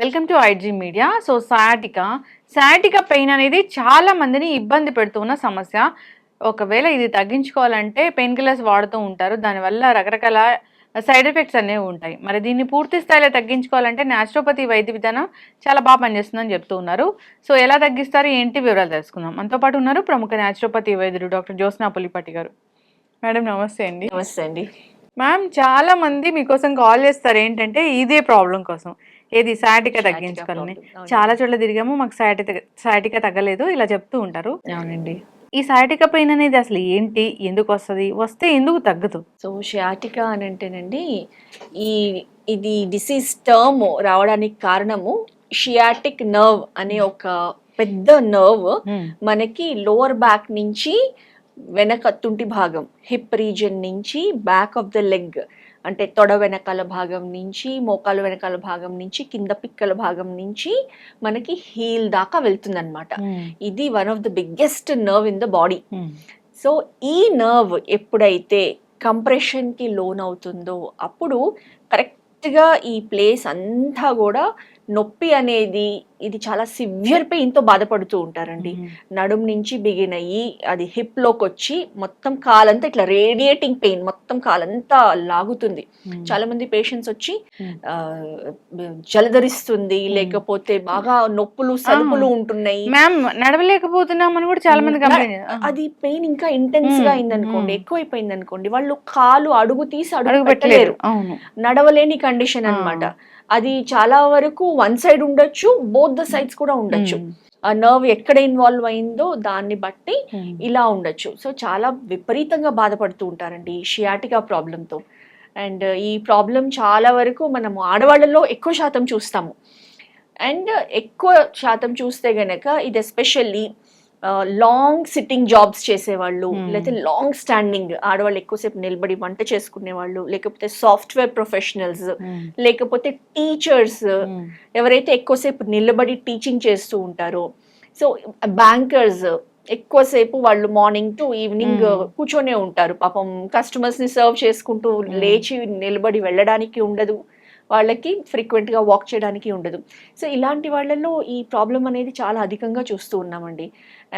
Welcome to I G media. So sciatica sciatica pain అనేది చాలా మందిని ఇబ్బంది పెడుతున్న సమస్య. ఒకవేళ ఇది తగ్గించుకోవాలంటే పెయిన్ కిల్లర్స్ వాడుతూ ఉంటారు. దానివల్ల రకరకాల సైడ్ ఎఫెక్ట్స్ అనేవి ఉంటాయి. మరి దీన్ని పూర్తి స్థాయిలో తగ్గించుకోవాలంటే న్యాచురోపతి వైద్య విధానం చాలా బాగా పనిచేస్తుందని చెప్తూ ఉన్నారు. సో ఎలా తగ్గిస్తారు? ఏంటి? వివరాలు తెలుసుకుందాం. మనతో పాటు ఉన్నారు ప్రముఖ న్యాచురోపతి వైద్యుడు డాక్టర్ జ్యోత్స్నా పులిపట్టి గారు. మేడం నమస్తే అండి. నమస్తే అండి. మ్యామ్ చాలా మంది మీకోసం కాల్ చేస్తారు. ఏంటంటే ఇదే ప్రాబ్లం కోసం. ఏది సాటిక తగ్గించుకోవాలని. చాలా చోట్ల తిరిగాము. మాకు సాటిక సాటిక తగ్గలేదు. ఇలా చెప్తూ ఉంటారు. అవునండి. ఈ సాటిక పెయిన్ అనేది అసలు ఏంటి? ఎందుకు వస్తుంది? వస్తే ఎందుకు తగ్గదు? సో షియాటికా అని అంటేనండి ఈ ఇది డిసీజ్ టర్మ్ రావడానికి కారణము షియాటిక్ నర్వ్ అనే ఒక పెద్ద నర్వ్ మనకి లోవర్ బ్యాక్ నుంచి వెనక తుంటి భాగం హిప్ రీజియన్ నుంచి బ్యాక్ ఆఫ్ ద లెగ్ అంటే తొడ వెనకాల భాగం నుంచి మోకాలు వెనకాల భాగం నుంచి కింద పిక్కల భాగం నుంచి మనకి హీల్ దాకా వెళ్తుందన్నమాట. ఇది one of the biggest nerve in the body so ఈ నర్వ్ ఎప్పుడైతే కంప్రెషన్కి లోన్ అవుతుందో అప్పుడు కరెక్ట్గా ఈ ప్లేస్ అంతా కూడా నొప్పి అనేది ఇది చాలా సివియర్ పెయిన్తో బాధపడుతూ ఉంటారండి. నడుం నుంచి బిగిన్ అయ్యి అది హిప్లోకి వచ్చి మొత్తం కాలంతా ఇట్లా రేడియేటింగ్ పెయిన్ మొత్తం కాలంతా లాగుతుంది. చాలా మంది పేషెంట్స్ వచ్చి జలధరిస్తుంది లేకపోతే బాగా నొప్పులు సలుపులు ఉంటున్నాయి. మ్యామ్ నడవలేకపోతున్నామని కూడా చాలా మంది అది పెయిన్ ఇంకా ఇంటెన్స్గా మ్మ్. అయింది అనుకోండి మ్మ్. ఎక్కువైపోయింది అనుకోండి వాళ్ళు కాలు అడుగు తీసి అడుగు పెట్టలేరు. నడవలేని కండిషన్ అన్నమాట. అది చాలా వరకు వన్ సైడ్ ఉండొచ్చు బోత్ ద సైడ్స్ కూడా ఉండొచ్చు. ఆ నర్వ్ ఎక్కడ ఇన్వాల్వ్ అయిందో దాన్ని బట్టి ఇలా ఉండొచ్చు. సో చాలా విపరీతంగా బాధపడుతూ ఉంటారండి ఈ షియాటికా ప్రాబ్లంతో అండ్ ఈ ప్రాబ్లం చాలా వరకు మనము ఆడవాళ్ళలో ఎక్కువ శాతం చూస్తాము. అండ్ ఎక్కువ శాతం చూస్తే గనక ఇది ఎస్పెషల్లీ లాంగ్ సిట్టింగ్ జాబ్స్ చేసేవాళ్ళు Hmm. లేకపోతే లాంగ్ స్టాండింగ్ ఆడవాళ్ళు ఎక్కువసేపు నిలబడి వంట చేసుకునే వాళ్ళు లేకపోతే సాఫ్ట్వేర్ ప్రొఫెషనల్స్ లేకపోతే టీచర్స్ ఎవరైతే ఎక్కువసేపు నిలబడి టీచింగ్ చేస్తూ ఉంటారో సో బ్యాంకర్స్ ఎక్కువసేపు వాళ్ళు మార్నింగ్ టు ఈవినింగ్ Hmm. కూర్చొనే ఉంటారు పాపం కస్టమర్స్ని సర్వ్ చేసుకుంటూ Hmm. లేచి నిలబడి వెళ్ళడానికి ఉండదు వాళ్ళకి ఫ్రీక్వెంట్గా వాక్ చేయడానికి ఉండదు. సో ఇలాంటి వాళ్ళల్లో ఈ ప్రాబ్లం అనేది చాలా అధికంగా చూస్తూ ఉన్నామండి.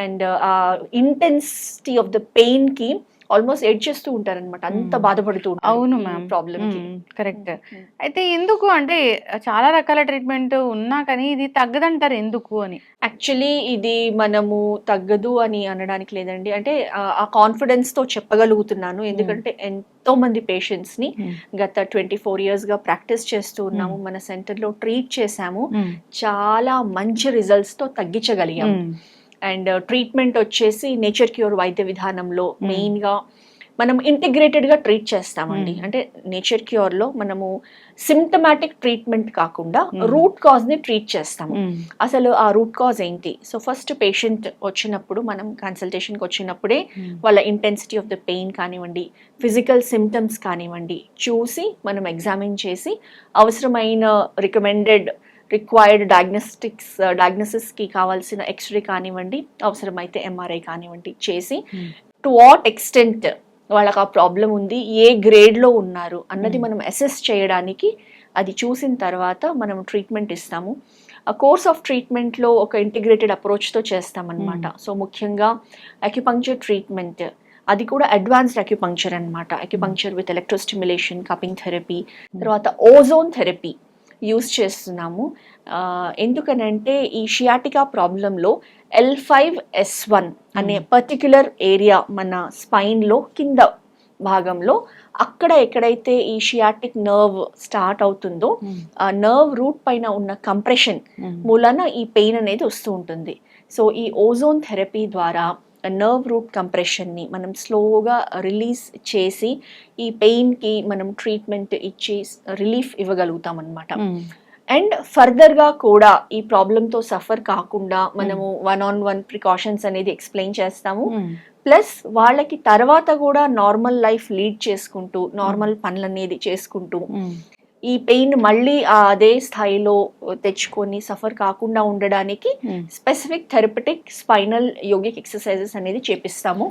అండ్ uh, ఆ ఇంటెన్సిటీ ఆఫ్ ద పెయిన్కి ఆల్మోస్ట్ ఎడ్ చేస్తూ ఉంటారన్నమాట. అంత. బాధపడుతూ అవును మ్యామ్. ప్రాబ్లం కి కరెక్ట్. అయితే ఎందుకు అంటే చాలా రకాల ట్రీట్మెంట్ ఉన్నా కానీ ఇది తగ్గదంటారు ఎందుకు అని? యాక్చువల్లీ ఇది మనము తగ్గదు అని అనడానికి లేదండి. అంటే ఆ- ఆ కాన్ఫిడెన్స్తో చెప్పగలుగుతున్నాను ఎందుకంటే ఎంతో మంది పేషెంట్స్ని గత ట్వంటీ ఫోర్ ఇయర్స్గా ప్రాక్టీస్ చేస్తూ ఉన్నాము. మన సెంటర్లో ట్రీట్ చేశాము. చాలా మంచి రిజల్ట్స్తో తగ్గించగలిగాము అండ్ ట్రీట్మెంట్ వచ్చేసి నేచర్ క్యూర్ వైద్య విధానంలో Hmm. మెయిన్గా మనం ఇంటిగ్రేటెడ్గా ట్రీట్ చేస్తామండి Hmm. అంటే నేచర్ క్యూర్లో మనము సిమ్టమాటిక్ ట్రీట్మెంట్ కాకుండా Hmm. రూట్ కాజ్ని ట్రీట్ చేస్తాము అసలు ఆ రూట్ కాజ్ ఏంటి సో ఫస్ట్ పేషెంట్ వచ్చినప్పుడు మనం కన్సల్టేషన్కి వచ్చినప్పుడే వాళ్ళ ఇంటెన్సిటీ ఆఫ్ ద పెయిన్ కానివ్వండి ఫిజికల్ సిమ్టమ్స్ కానివ్వండి చూసి మనం ఎగ్జామిన్ చేసి అవసరమైన రికమెండెడ్ రిక్వైర్డ్ డయాగ్నోస్టిక్స్ డయాగ్నోసిస్కి కావాల్సిన ఎక్స్రే కానివ్వండి అవసరమైతే ఎంఆర్ఐ కానివ్వండి చేసి టు వాట్ ఎక్స్టెంట్ వాళ్ళకి ఆ ప్రాబ్లం ఉంది ఏ గ్రేడ్లో ఉన్నారు అన్నది Hmm. మనం అసెస్ చేయడానికి అది చూసిన తర్వాత మనం ట్రీట్మెంట్ ఇస్తాము. ఆ కోర్స్ ఆఫ్ ట్రీట్మెంట్లో ఒక ఇంటిగ్రేటెడ్ అప్రోచ్తో చేస్తామన్నమాట. సో ముఖ్యంగా అక్యుపంక్చర్ ట్రీట్మెంట్ అది కూడా అడ్వాన్స్డ్ అక్యుపంక్చర్ అనమాట acupuncture with electrostimulation cupping therapy తర్వాత ఓజోన్ థెరపీ యూస్ చేస్తున్నాము. ఎందుకనంటే ఈ షియాటికా ప్రాబ్లంలో ఎల్ ఫైవ్ ఎస్ వన్ అనే పర్టిక్యులర్ ఏరియా మన స్పైన్లో కింద భాగంలో అక్కడ ఎక్కడైతే ఈ షియాటిక్ నర్వ్ స్టార్ట్ అవుతుందో ఆ నర్వ్ రూట్ పైన ఉన్న కంప్రెషన్ మూలన ఈ పెయిన్ అనేది వస్తూ ఉంటుంది. సో ఈ ఓజోన్ థెరపీ ద్వారా నర్వ్ రూట్ కంప్రెషన్ని మనం స్లోగా రిలీజ్ చేసి ఈ పెయిన్కి మనం ట్రీట్మెంట్ ఇచ్చి రిలీఫ్ ఇవ్వగలుగుతాం అనమాట అండ్ ఫర్దర్గా కూడా ఈ ప్రాబ్లంతో సఫర్ కాకుండా మనము వన్ ఆన్ వన్ ప్రికాషన్స్ అనేది ఎక్స్ప్లెయిన్ చేస్తాము. ప్లస్ వాళ్ళకి తర్వాత కూడా నార్మల్ లైఫ్ లీడ్ చేసుకుంటూ నార్మల్ పనులు అనేది చేసుకుంటూ ఈ పెయిన్ మళ్ళీ అదే స్థాయిలో తెచ్చుకొని సఫర్ కాకుండా ఉండడానికి specific therapeutic spinal yogic exercises అనేది చేపిస్తాము.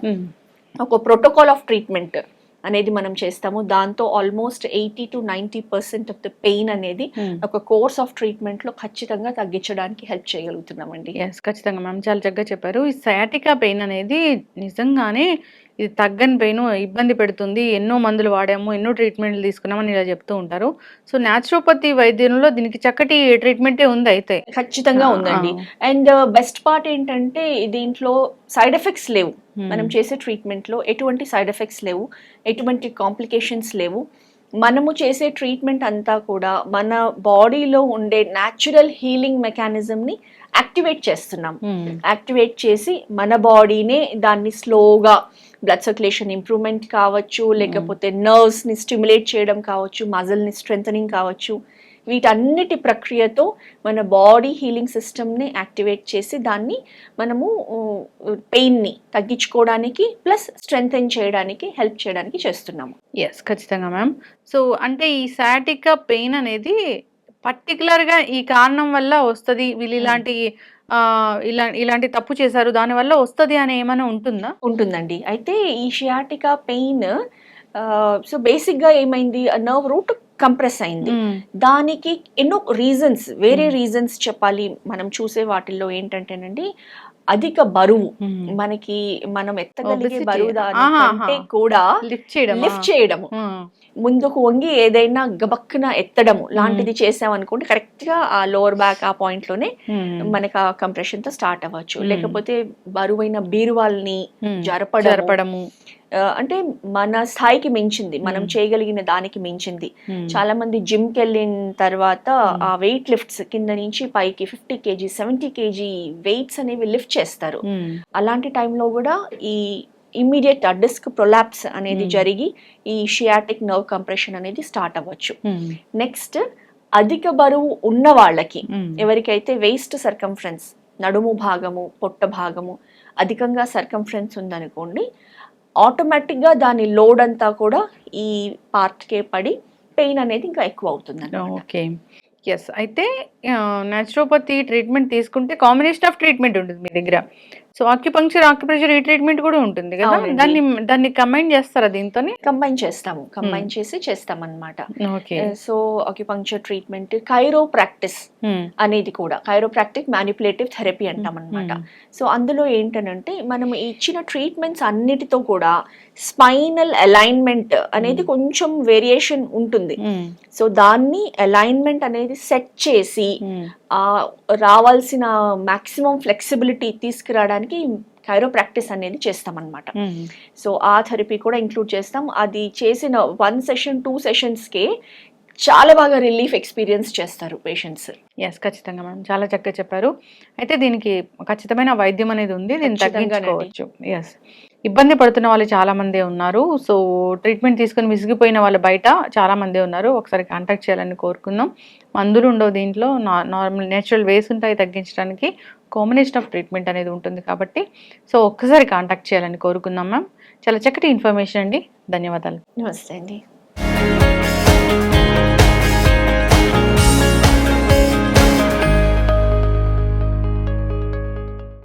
ఒక ప్రోటోకాల్ ఆఫ్ ట్రీట్మెంట్ అనేది మనం చేస్తాము. దాంతో almost eighty to ninety percent of the pain అనేది ఒక కోర్స్ ఆఫ్ ట్రీట్మెంట్లో ఖచ్చితంగా తగ్గించడానికి హెల్ప్ చేయగలుగుతున్నామండి. ఎస్ ఖచ్చితంగా మ్యామ్. చాలా చక్కగా చెప్పారు. ఈ సయాటికా పెయిన్ అనేది నిజంగానే ఇది తగ్గని పెయిన్ ఇబ్బంది పెడుతుంది. ఎన్నో మందులు వాడాము ఎన్నో ట్రీట్మెంట్లు తీసుకున్నామని ఇలా చెప్తూ ఉంటారు. సో న్యాచురోపతి వైద్యంలో దీనికి చక్కటి ట్రీట్మెంటే ఉంది అయితే. ఖచ్చితంగా ఉందండి. అండ్ బెస్ట్ పార్ట్ ఏంటంటే దీంట్లో సైడ్ ఎఫెక్ట్స్ లేవు. మనం చేసే ట్రీట్మెంట్లో ఎటువంటి సైడ్ ఎఫెక్ట్స్ లేవు ఎటువంటి కాంప్లికేషన్స్ లేవు. మనము చేసే ట్రీట్మెంట్ అంతా కూడా మన బాడీలో ఉండే న్యాచురల్ హీలింగ్ మెకానిజంని యాక్టివేట్ చేస్తున్నాం. యాక్టివేట్ చేసి మన బాడీనే దాన్ని స్లోగా బ్లడ్ సర్క్యులేషన్ ఇంప్రూవ్మెంట్ కావచ్చు లేకపోతే నర్వ్స్ని స్టిమ్యులేట్ చేయడం కావచ్చు మజిల్ని స్ట్రెంథనింగ్ కావచ్చు వీటన్నిటి ప్రక్రియతో మన బాడీ హీలింగ్ సిస్టమ్ని యాక్టివేట్ చేసి దాన్ని మనము పెయిన్ని తగ్గించుకోవడానికి ప్లస్ స్ట్రెంథెన్ చేయడానికి హెల్ప్ చేయడానికి చేస్తున్నాము. ఎస్ ఖచ్చితంగా మ్యామ్ సో అంటే ఈ సయాటికా పెయిన్ అనేది పర్టికులర్గా ఈ కారణం వల్ల వస్తది? వీళ్ళు ఇలాంటి ఆ, ఇలా ఇలాంటి తప్పు చేశారు దాని వల్ల వస్తది అని ఏమైనా ఉంటుందా? ఉంటుందండి. అయితే ఈ షియాటికా పెయిన్ సో బేసిక్గా ఏమైంది? నర్వ్ రూట్ కంప్రెస్ అయింది. దానికి ఎన్నో రీజన్స్ వేరే. రీజన్స్ చెప్పాలి. మనం చూసే వాటిల్లో ఏంటంటేనండి అధిక బరువు మనకి మనం ఎత్తగలిగే. బరువు. దానికంటే కూడా లిఫ్ట్ చేయడం లిఫ్ట్ చేయడము. ముందుకు వంగి ఏదైనా గబక్కున ఎత్తడము. లాంటిది చేసామనుకోండి కరెక్ట్గా ఆ లోవర్ బ్యాక్ ఆ పాయింట్లోనే మనకి ఆ కంప్రెషన్తో స్టార్ట్ అవ్వచ్చు. లేకపోతే బరువైన బీరువాల్ని జరపడము. అంటే మన స్థాయికి మించింది మనం. చేయగలిగిన దానికి మించింది. చాలా మంది జిమ్కి వెళ్ళిన తర్వాత. ఆ వెయిట్ లిఫ్ట్స్ కింద నుంచి పైకి fifty kg seventy kg weights అనేవి లిఫ్ట్ చేస్తారు. అలాంటి టైంలో కూడా ఈ ఇమ్మీడియట్ డిస్క్ ప్రొలాప్స్ అనేది. జరిగి ఈ షియాటిక్ నర్వ్ కంప్రెషన్ అనేది స్టార్ట్ అవ్వచ్చు. నెక్స్ట్ అధిక బరువు ఉన్న వాళ్ళకి. ఎవరికైతే వేస్ట్ సర్కంఫరెన్స్ నడుము భాగము పొట్ట భాగము అధికంగా సర్కంఫరెన్స్ ఉందనుకోండి ఆటోమేటిక్గా దాని లోడ్ అంతా కూడా ఈ పార్ట్కే పడి పెయిన్ అనేది ఇంకా ఎక్కువ అవుతుంది ఓకే. ఎస్ అయితే న్యాచురోపతి ట్రీట్మెంట్ తీసుకుంటే కాంబినేషన్ ఆఫ్ ట్రీట్మెంట్ ఉంటుంది మీ దగ్గర. సో ఆక్యుపంక్చర్ ఆక్యుప్రెషర్ ఈ ట్రీట్మెంట్ కూడా ఉంటుంది కదా. దాన్ని దాన్ని కంబైన్ చేస్తారా దీంతో కంబైన్ చేస్తాము. కంబైన్ చేసి చేస్తామన్నమాట. Okay. So acupuncture treatment chiro practice అనేది కూడా కైరోప్రాక్టిక్ మ్యానిపులేటివ్ థెరపీ అంటాం అనమాట సో అందులో ఏంటనంటే మనం ఇచ్చిన ట్రీట్మెంట్స్ అన్నిటితో కూడా స్పైనల్ అలైన్మెంట్ అనేది కొంచెం వేరియేషన్ ఉంటుంది. సో దాన్ని అలైన్మెంట్ అనేది సెట్ చేసి ఆ రావాల్సిన మాక్సిమం ఫ్లెక్సిబిలిటీ తీసుకురావడానికి కైరో ప్రాక్టీస్ అనేది చేస్తామన్నమాట. సో ఆ థెరపీ కూడా ఇంక్లూడ్ చేస్తాం. అది చేసిన వన్ సెషన్ టూ సెషన్స్కే చాలా బాగా రిలీఫ్ ఎక్స్పీరియన్స్ చేస్తారు పేషెంట్స్. ఎస్ ఖచ్చితంగా మేడం. చాలా చక్కగా చెప్పారు. అయితే దీనికి ఖచ్చితమైన వైద్యం అనేది ఉంది. దీన్ని. తగ్గించుకోవచ్చు. ఎస్ ఇబ్బంది పడుతున్న వాళ్ళు చాలామందే ఉన్నారు. సో ట్రీట్మెంట్ తీసుకొని విసిగిపోయిన వాళ్ళు బయట చాలామందే ఉన్నారు. ఒకసారి కాంటాక్ట్ చేయాలని కోరుకుందాం. మందులు ఉండవు దీంట్లో. నార్మల్ నేచురల్ వేస్ ఉంటాయి తగ్గించడానికి. కాంబినేషన్ ఆఫ్ ట్రీట్మెంట్ అనేది ఉంటుంది కాబట్టి. సో ఒక్కసారి కాంటాక్ట్ చేయాలని కోరుకుందాం మ్యామ్. చాలా చక్కటి ఇన్ఫర్మేషన్ అండి. ధన్యవాదాలు. నమస్తే అండి.